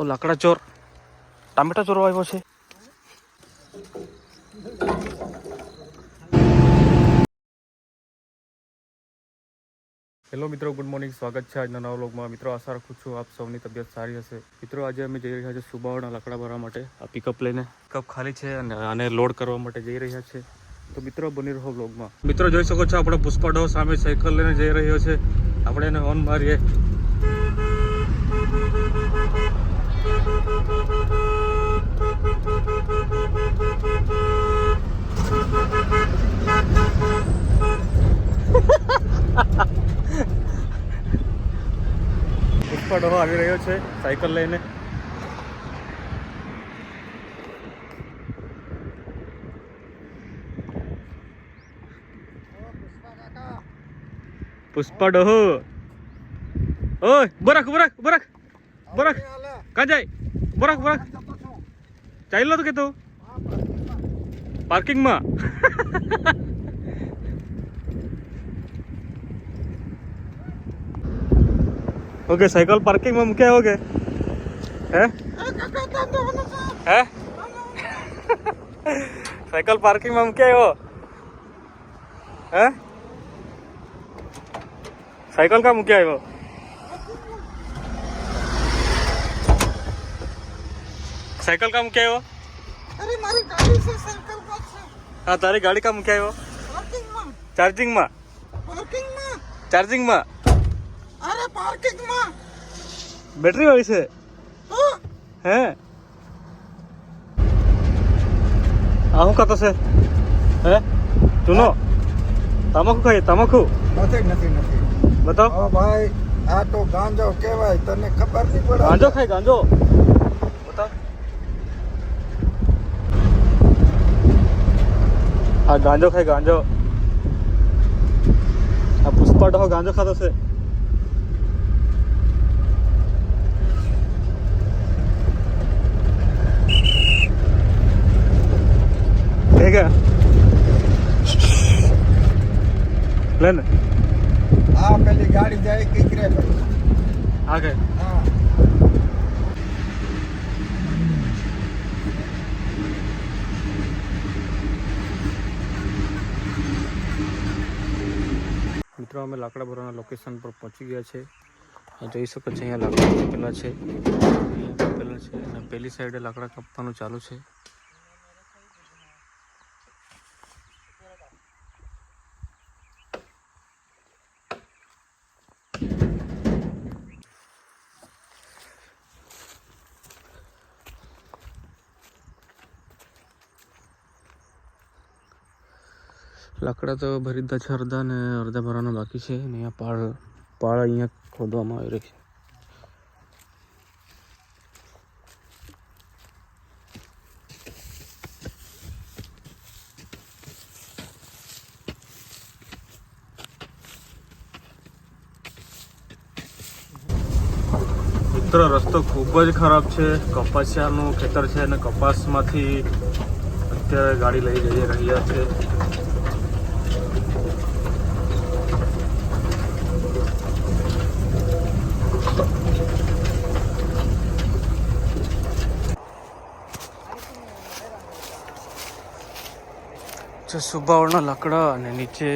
ઓ લાકડા ચોર ટામેટા ચોરવા આવ્યો છે. હેલો મિત્રો, ગુડ મોર્નિંગ. સ્વાગત છે આજના નવા વ્લોગમાં. મિત્રો, આશા રાખું છું આપ સૌની તબિયત સારી હશે. મિત્રો, આજે અમે જઈ રહ્યા છીએ સુબાવાના લાકડા ભરવા માટે આ પિકઅપ લઈને. પિકઅપ ખાલી છે અને આને લોડ કરવા માટે જઈ રહ્યા છે. તો મિત્રો, બની રહો વ્લોગમાં. મિત્રો, જોઈ શકો છો, આપણે પુષ્પાડો સામે સાયકલ લઈને જઈ રહ્યો છે. આપણે એને હોર્ન મારીએ પુષ્પાડો આવી રહ્યો છે સાયકલ લઈને. પુષ્પા ડોહો. ઓય બરાક બરાક બરાક બરાક કાં જાય? બરાક બરાક ચાલ્યો તો કે તું? પાર્કિંગમાં? ઓકે સાયકલ પાર્કિંગમાં મૂક્યા ઓકે હે? હે? સાયકલ પાર્કિંગમાં મૂક્યા આવ્યો હે? સાયકલ કા મૂક્યા આવ્યો સાયકલ કા મૂક્યા આવ્યો અરે મારી ગાડી છે સાયકલ પર છે. હા તારી ગાડી કા મૂક્યા પાર્કિંગમાં ચાર્જિંગમાં પાર્કિંગમાં ચાર્જિંગમાં અરે પાર્કિંગમાં. બેટરી વાળી છે? હે. આ શું ખાતો છે? હે? ચૂનો તમાકુ ખાઈ તમાકુ. નથી નથી નથી. બતાવ. ઓ ભાઈ આ તો ગાંજો કહેવાય તને ખબર નહીં પડે? ગાંજો ખાય ગાંજો. બતાવ. હા ગાંજો ખાય ગાંજો. આ પુષ્પા ઢો ગાંજો ખાતો છે. કે? લે ને. હા પેલી ગાડી જાય કે ગ્રે આગળ મિત્રો અમે લાકડા ભરવાના લોકેશન પર પહોંચી ગયા છે. જોઈ શકો છો અહીંયા લાકડા કાપેલા છે. અહીંયા કાપેલા છે અને પેલી સાઈડે લાકડા કાપવાનું ચાલુ છે. લાકડા તો ભરી દીધા છે અડધા ને અડધા ભરવાના બાકી છે અને અહીંયા પાળ પાળ અહીંયા ખોદવામાં આવી રહી છે. મિત્ર, રસ્તો ખૂબ જ ખરાબ છે. કપાસિયાનું ખેતર છે અને કપાસમાંથી અત્યારે ગાડી લઈ જઈ રહ્યા છે. છે સુબાવળના લાકડા અને નીચે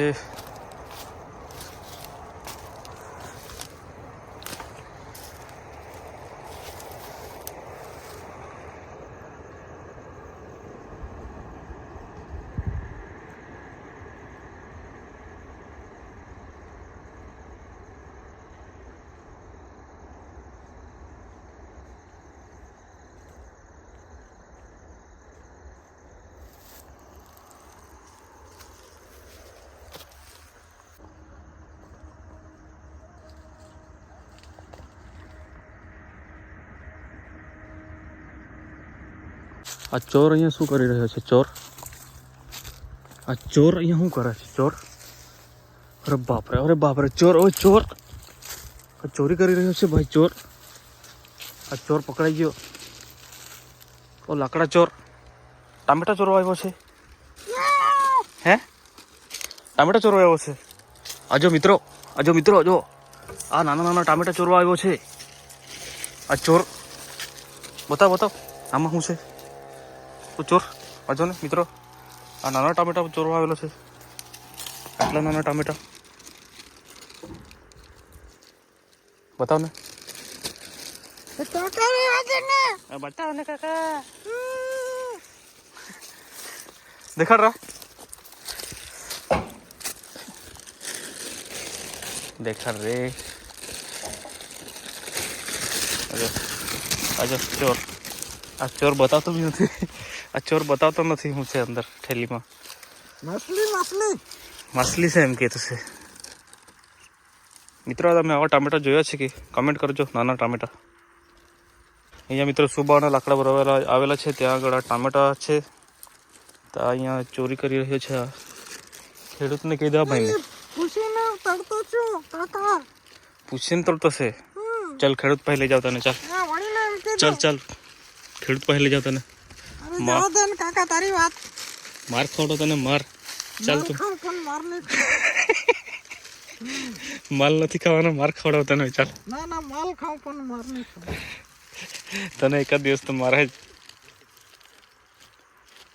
આ ચોર અહીંયા શું કરી રહ્યો છે, ચોર? આ ચોર અહીંયા શું કરે છે, ચોર? અરે બાપરે અરે બાપરે, ચોર, ઓય ચોર! આ ચોરી કરી રહ્યો છે ભાઈ, ચોર. આ ચોર પકડાઈ ગયો. ઓ, લાકડા ચોર. ટામેટા ચોરવા આવ્યો છે. હે? ટામેટા ચોરવા આવ્યો છે. આજો મિત્રો આજો મિત્રો, જો. આ નાના નાના ટામેટા ચોરવા આવ્યો છે. આ ચોર. બતાવ બતાવ. આમાં શું છે? ચોર વાંચો ને મિત્રો આ નાના ટામેટા ચોરવા આવેલો છે આટલા નાના ટામેટા બતાવ ને આ બતાવ ને કાકા દેખાડ રા દેખાડ રે આજો આજો ચોર આ ચોર બતાવતો બી નથી આ ચોર બતાવતો નથી હું છે અંદર થેલીમાં માછલી માછલી માછલી છે એમ કહેતું છે. મિત્રો તમે આવા ટામેટા જોયા છે કે? કમેન્ટ કરજો નાના ટામેટા. અહીંયા મિત્રો સુબાના લાકડા પર આવેલા છે ત્યાં આગળ આ ટામેટા છે. તો અહીંયા ચોરી કરી રહ્યો છે આ ખેડૂતને કહી દેવા ભાઈને. છું કાકા. પૂછીને તોડતો છે. ચાલ ખેડૂત પાસે લઈ જાવ તને ચાલ. ચાલ ચાલ. ખેડૂત પાસે લઈ જાવ તને. જવા દે ને કાકા તારી વાત. માર ખવડો તને માર. ચાલ તું. પણ માર નહીં માલ નથી ખાવાનો માર ખવડાવ તને ચાલ. ના ના માલ ખાવ પણ માર નહીં ખાવ. તને એકાદ દિવસ તો મારે જ.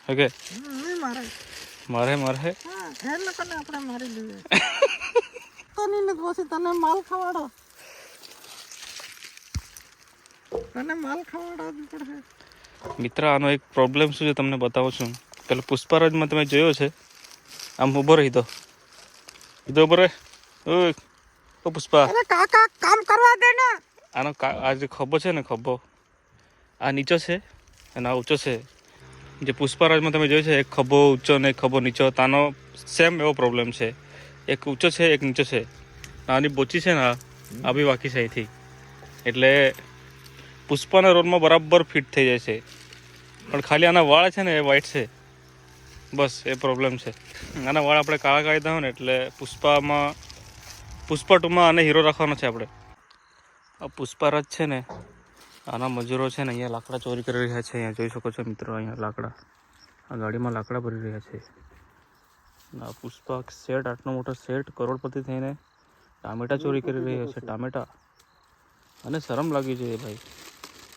ઓકે. નહીં મારે. મારે મારે. હા એ લોકોને આપણે મારી લઈએ. તો નહીં પછી તને માલ ખવાડો તને માલ ખવાડવા જ પડશે. મિત્ર આનો એક પ્રોબ્લેમ શું છે તમને બતાવું છું. પેલો પુષ્પરાજમાં તમે જોયો છે? આમ ઊભો રહી દો. કીધો ઊભો રહે. ઓ પુષ્પા. કાકા કામ કરવા દે ને. આનો કા આ જે ખભો છે ને ખભો આ નીચો છે અને આ ઊંચો છે. જે પુષ્પરાજમાં તમે જોયો છે એક ખભો ઊંચો ને એક ખભો નીચો તાનો સેમ એવો પ્રોબ્લેમ છે. એક ઊંચો છે એક નીચો છે. આની બોચી છે ને આ આ બી બાકી છે અહીંથી એટલે પુષ્પાના રોલમાં બરાબર ફિટ થઈ જાય છે. પણ ખાલી આના વાળ છે ને એ વ્હાઈટ છે. બસ, એ પ્રોબ્લેમ છે. આના વાળ આપણે કાળા કાઢી દઉં ને એટલે પુષ્પામાં, પુષ્પા ટુમાં આને હીરો રાખવાનો છે આપણે. આ પુષ્પારાજ છે ને, આના મજૂરો છે ને અહીંયા લાકડા ચોરી કરી રહ્યા છે. અહીંયા જોઈ શકો છો મિત્રો, અહીંયા લાકડા. આ ગાડીમાં લાકડા ભરી રહ્યા છે. આ પુષ્પા સેટ આટલો મોટો સેટ કરોડપતિ થઈને ટામેટા ચોરી કરી રહ્યો છે, ટામેટા. અને શરમ લાગી જોઈએ ભાઈ.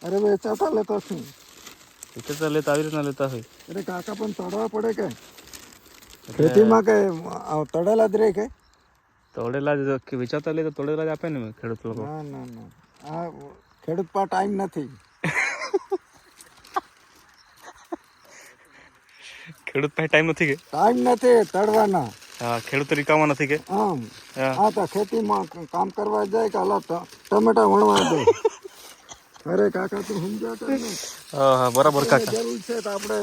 અરે વેચાતા લેતા છું એટલે તો લેતા આવી રીતના લેતા હોય અરે કાકા પણ તળવા પડે કે ખેતીમાં કે તડેલા તળેલા જ રહે કે તોડેલા જ વેચાતા લે તો તોડેલા જ આપે ને ખેડૂત લોકો ના ના ના આ ખેડૂત પા ટાઈમ નથી ખેડૂત પાસે ટાઈમ નથી કે ટાઈમ નથી તળવાના હા ખેડૂત રીકામાં નથી કે આમ હા તો ખેતીમાં કામ કરવા જાય કે હાલો ટ- ટમેટા વણવા દે અરે કાકા તું સમજ્યા કર ને. હા હા બરાબર કાકા. જરૂર છે તો આપણે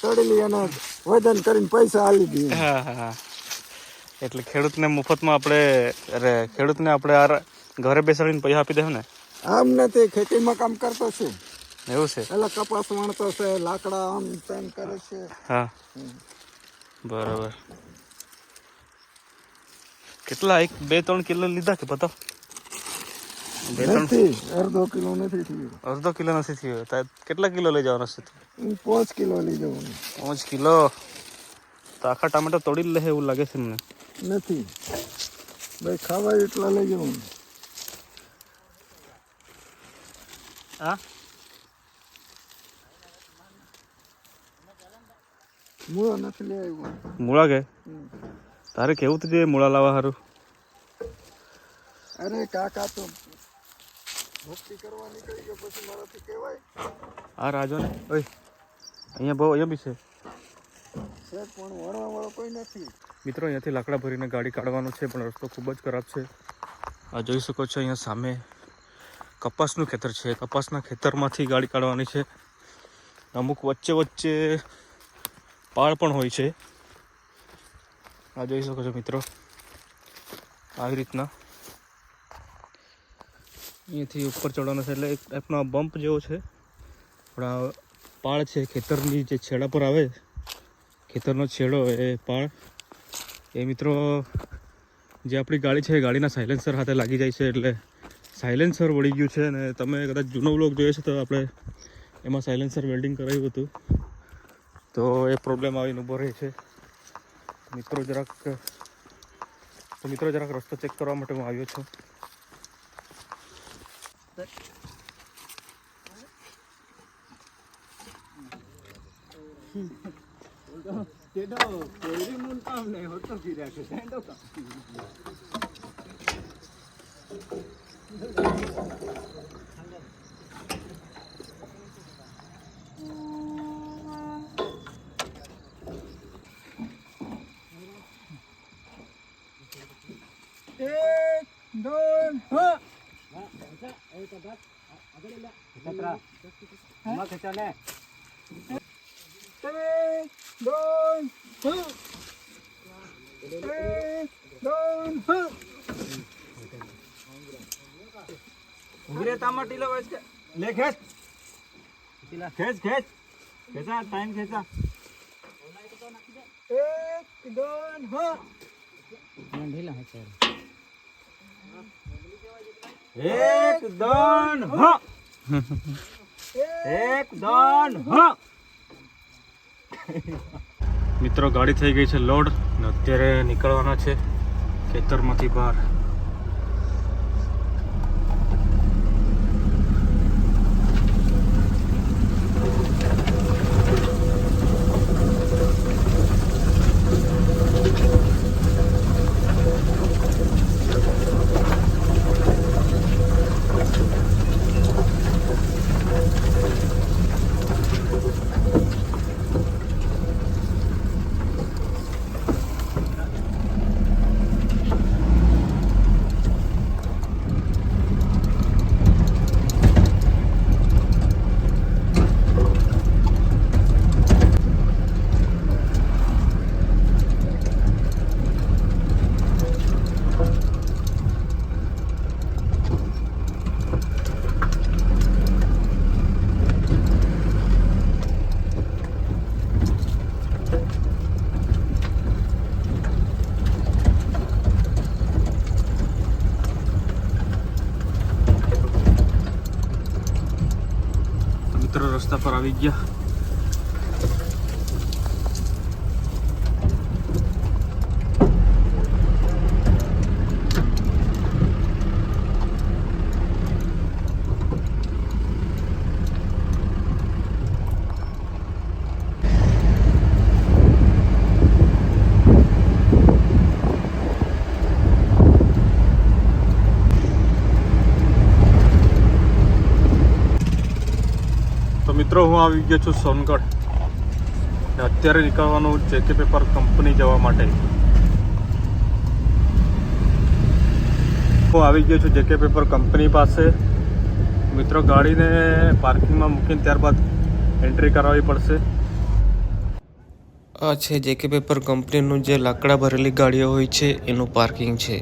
તળેલી અને વજન કરીને પૈસા આલી દઈએ. હા હા એટલે ખેડૂતને મફતમાં આપણે અરે ખેડૂતને આપણે આ ઘરે બેસાડીને પૈસા આપી દેવું ને? આમ નથી ખેતીમાં કામ કરતો છું. એવું છે? પેલા કપાસ વણતો છે લાકડા આમ તેમ કરે છે. હા. બરાબર. કેટલા એક બે ત્રણ કિલો લીધા કે બતાવ? નથી અડધો કિલો નથી થયો. અડધો કિલો નથી થયો. કેટલા કિલો લઈ જવાનો છે? પાંચ કિલો લઈ જવાનો. પાંચ કિલો? તો આખા ટામેટા તોડી લે એવું લાગે છે મને. નથી. ભાઈ ખાવા એટલા લઈ જવાનું. હા? મૂળા નથી લઈ આવ્યો. મૂળા કે? તારે કેવું તો જોઈએ મૂળા લાવવા સારું અરે કાકા તો ભક્તિ કરવા નીકળી ગયો પછી મારાથી કહેવાય. આ રાજો ને ઓય અહીંયા બહુ અહીંયા બી છે સાહેબ પણ વણવા વાળો કોઈ નથી. મિત્રો અહીંયાથી લાકડા ભરીને ગાડી કાઢવાનું છે પણ રસ્તો ખૂબ જ ખરાબ છે. આ જોઈ શકો છો અહીંયા સામે કપાસનું ખેતર છે. કપાસના ખેતરમાંથી ગાડી કાઢવાની છે. અમુક વચ્ચે વચ્ચે પાળ પણ હોય છે. આ જોઈ શકો છો મિત્રો આવી રીતના. અહીંયાથી ઉપર ચડવાનો છે એટલે એક ટાઈપનો બમ્પ જેવો છે. આ પાળ છે, ખેતરની જે છેડા પર આવે, ખેતરનો છેડો એ પાળ. એ મિત્રો, જે આપણી ગાડી છે એ ગાડીના સાયલેન્સર હાથે લાગી જાય છે એટલે સાયલેન્સર વળી ગયું છે અને તમે કદાચ જૂનો બ્લોક જોયો છે તો આપણે એમાં સાયલેન્સર વેલ્ડિંગ કરાવ્યું હતું. તો એ પ્રોબ્લેમ આવીને ઊભો રહે છે. મિત્રો જરાક, તો મિત્રો જરાક રસ્તો ચેક કરવા માટે હું આવ્યો છું. đấy 제도 보이는 밤에 어떻게 이렇게 생각다 넌 어? લે ખેંચ ખેંચ ખેંચ ખેંચા ટાઈમ ખેંચા એક दोन હા એક દોન હ. એક દોન હ. મિત્રો, ગાડી થઈ ગઈ છે લોડ ને અત્યારે નીકળવાના છે ખેતરમાંથી બહાર. મિત્રો રસ્તા પર આવી ગયા મિત્રો, હું આવી ગયો છું સોનગઢ. ને અત્યારે નીકળવાનું જેકે પેપર કંપની જવા માટે. હું આવી ગયો છું જેકે પેપર કંપની પાસે. મિત્રો, ગાડીને પાર્કિંગમાં મૂકીને ત્યારબાદ એન્ટ્રી કરાવવી પડશે. આ છે જેકે પેપર કંપનીનું જે લાકડા ભરેલી ગાડીઓ હોય છે, એનું પાર્કિંગ છે.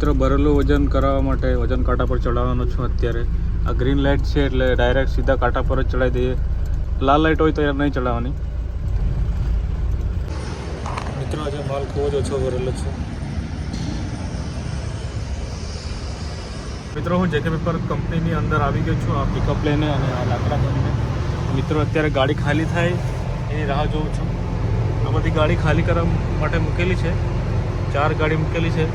મિત્રો ભરેલું વજન કરાવવા માટે વજન કાંટા પર ચડાવવાનો છું અત્યારે. આ ગ્રીન લાઇટ છે એટલે ડાયરેક્ટ સીધા કાંટા પર જ ચડાવી દઈએ. લાલ લાઇટ હોય તો યાર નહીં ચડાવવાની. મિત્રો, આજે માલ ખૂબ જ ઓછો ભરેલો છે. મિત્રો, હું જેકે પેપર કંપનીની અંદર આવી ગયો છું, આ પિકઅપ લઈને અને આ લાકડા ભરીને મિત્રો, અત્યારે ગાડી ખાલી થાય, એની રાહ જોઉં છું. આ બધી ગાડી ખાલી કરવા માટે મૂકેલી છે. ચાર ગાડી મૂકેલી છે.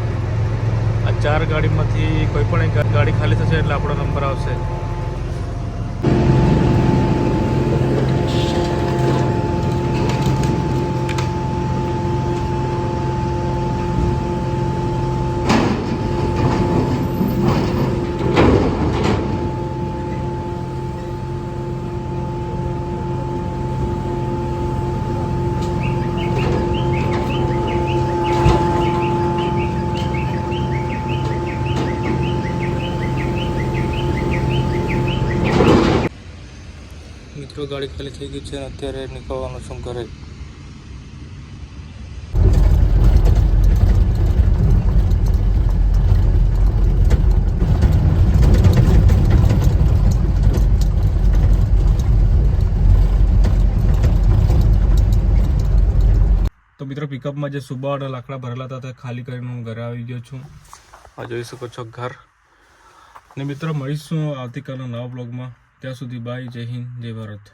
આ ચાર ગાડીમાંથી કોઈ પણ એક ગાડી ખાલી થશે એટલે આપણો નંબર આવશે. ખાલી થઈ ગયું છે અત્યારે નીકળવાનું શું કરે તો મિત્રો પિકઅપમાં જે સુબાવાળા લાકડા ભરેલા હતા તે ખાલી કરીને હું ઘરે આવી ગયો છું. આ જોઈ શકો છો ઘર. ને મિત્રો મળીશું આવતીકાલના નવા બ્લોગમાં ત્યાં સુધી બાય જય હિન્દ જય ભારત.